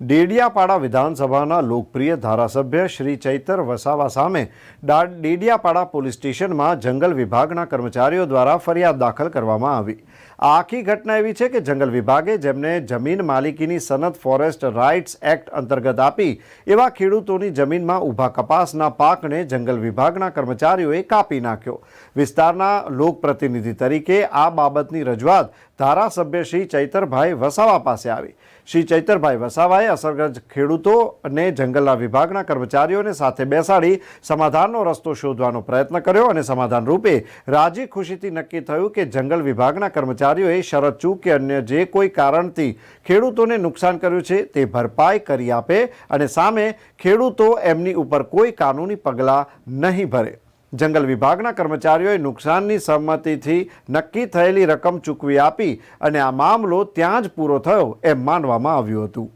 ડેડિયાપાડા વિધાનસભાના લોકપ્રિય ધારાસભ્ય શ્રી ચૈતર વસાવા સામે ડેડિયાપાડા પોલીસ સ્ટેશનમાં જંગલ વિભાગના કર્મચારીઓ દ્વારા ફરિયાદ દાખલ કરવામાં આવી. આ આખી ઘટના એવી છે કે જંગલ વિભાગે જેમને જમીન માલિકીની સનદ ફોરેસ્ટ રાઇટ્સ એક્ટ અંતર્ગત આપી એવા ખેડૂતોની જમીનમાં ઊભા કપાસના પાકને જંગલ વિભાગના કર્મચારીઓએ કાપી નાખ્યો. વિસ્તારના લોકપ્રતિનિધિ તરીકે આ બાબતની રજૂઆત ધારાસભ્ય શ્રી ચૈતરભાઈ વસાવા પાસે આવી. શ્રી ચૈતરભાઈ વસાવાએ અસરગ્રસ્ત ખેડૂતો અને જંગલના વિભાગના કર્મચારીઓને સાથે બેસાડી સમાધાનનો રસ્તો શોધવાનો પ્રયત્ન કર્યો અને સમાધાન રૂપે રાજી ખુશીથી નક્કી થયું કે જંગલ વિભાગના કર્મચારીઓએ શરત ચૂક કે અન્ય જે કોઈ કારણથી ખેડૂતોને નુકસાન કર્યું છે તે ભરપાઈ કરી આપે અને સામે ખેડૂતો એમની ઉપર કોઈ કાનૂની પગલાં નહીં ભરે. જંગલ વિભાગના કર્મચારીઓએ નુકસાનની સંમતિથી નક્કી થયેલી રકમ ચૂકવી આપી અને આ મામલો ત્યાં જ પૂરો થયો એમ માનવામાં આવ્યું હતું.